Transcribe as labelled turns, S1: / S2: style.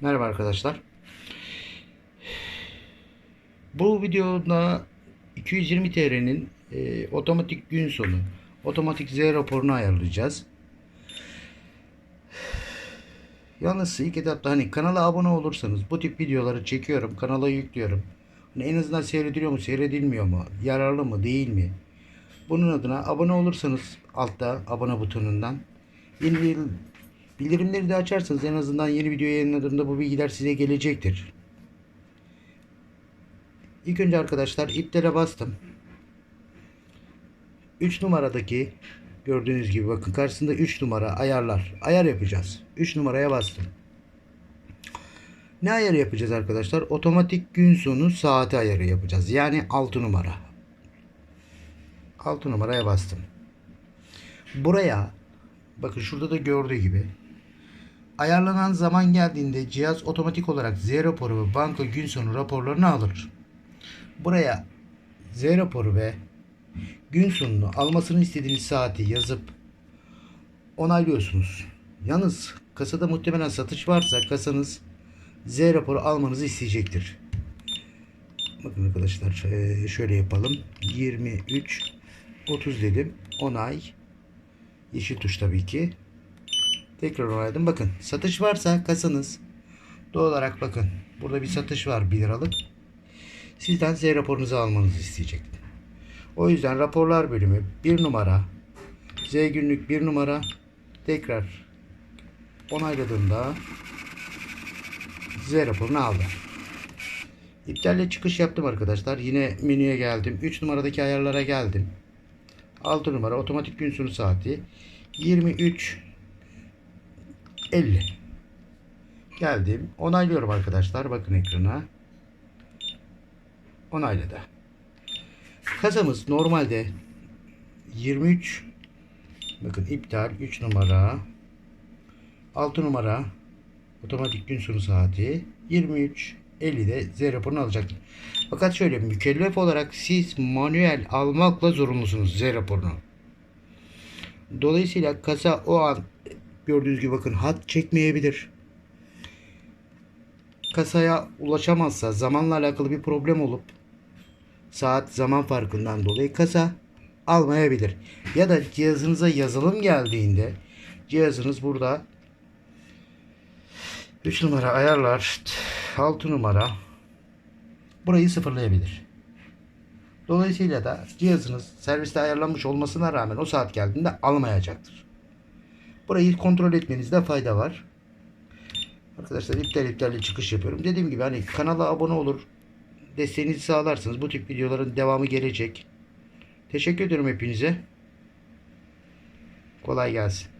S1: Merhaba arkadaşlar. Bu videoda 220 TL'nin e, otomatik gün sonu, otomatik Z raporunu ayarlayacağız. Yalnız ilk etapta hani kanala abone olursanız bu tip videoları çekiyorum, kanala yüklüyorum. Hani en azından seyrediliyor mu, seyredilmiyor mu, yararlı mı, değil mi? Bunun adına abone olursanız altta abone butonundan yeni bildirimleri de açarsanız en azından yeni video yayınladığımda bu bilgiler size gelecektir. İlk önce arkadaşlar iptale bastım. 3 numaradaki gördüğünüz gibi bakın karşısında 3 numara ayarlar. Ayar yapacağız. 3 numaraya bastım. Ne ayarı yapacağız arkadaşlar? Otomatik gün sonu saati ayarı yapacağız. Yani 6 numara. 6 numaraya bastım. Buraya bakın şurada da gördüğü gibi ayarlanan zaman geldiğinde cihaz otomatik olarak Z raporu ve banka gün sonu raporlarını alır. Buraya Z raporu ve gün sonunu almasını istediğiniz saati yazıp onaylıyorsunuz. Yalnız kasada muhtemelen satış varsa kasanız Z raporu almanızı isteyecektir. Bakın arkadaşlar eee, şöyle yapalım. 23 30 dedim. Onay. Yeşil tuş tabii ki. Tekrar onayladım. Bakın satış varsa kasanız doğal olarak bakın burada bir satış var 1 liralık. Sizden Z raporunuzu almanızı isteyecek. O yüzden raporlar bölümü 1 numara Z günlük 1 numara tekrar onayladığımda Z raporunu aldı. İptalle çıkış yaptım arkadaşlar. Yine menüye geldim. 3 numaradaki ayarlara geldim. 6 numara otomatik gün sonu saati 23 50 geldim. Onaylıyorum arkadaşlar. Bakın ekrana. Onayladı. Kasamız normalde 23 bakın iptal. 3 numara. 6 numara. Otomatik gün sonu saati. 23 50'de Z raporunu alacaktır. Fakat şöyle mükellef olarak siz manuel almakla zorunlusunuz Z raporunu. Dolayısıyla kasa o an gördüğünüz gibi bakın hat çekmeyebilir. Kasaya ulaşamazsa zamanla alakalı bir problem olup saat zaman farkından dolayı kasa almayabilir. Ya da cihazınıza yazılım geldiğinde cihazınız burada 3 numara ayarlar 6 numara burayı sıfırlayabilir. Dolayısıyla da cihazınız serviste ayarlanmış olmasına rağmen o saat geldiğinde almayacaktır. Burayı kontrol etmenizde fayda var. Arkadaşlar iptal iptalli çıkış yapıyorum. Dediğim gibi hani kanala abone olur. Desteğinizi sağlarsınız. Bu tip videoların devamı gelecek. Teşekkür ediyorum hepinize. Kolay gelsin.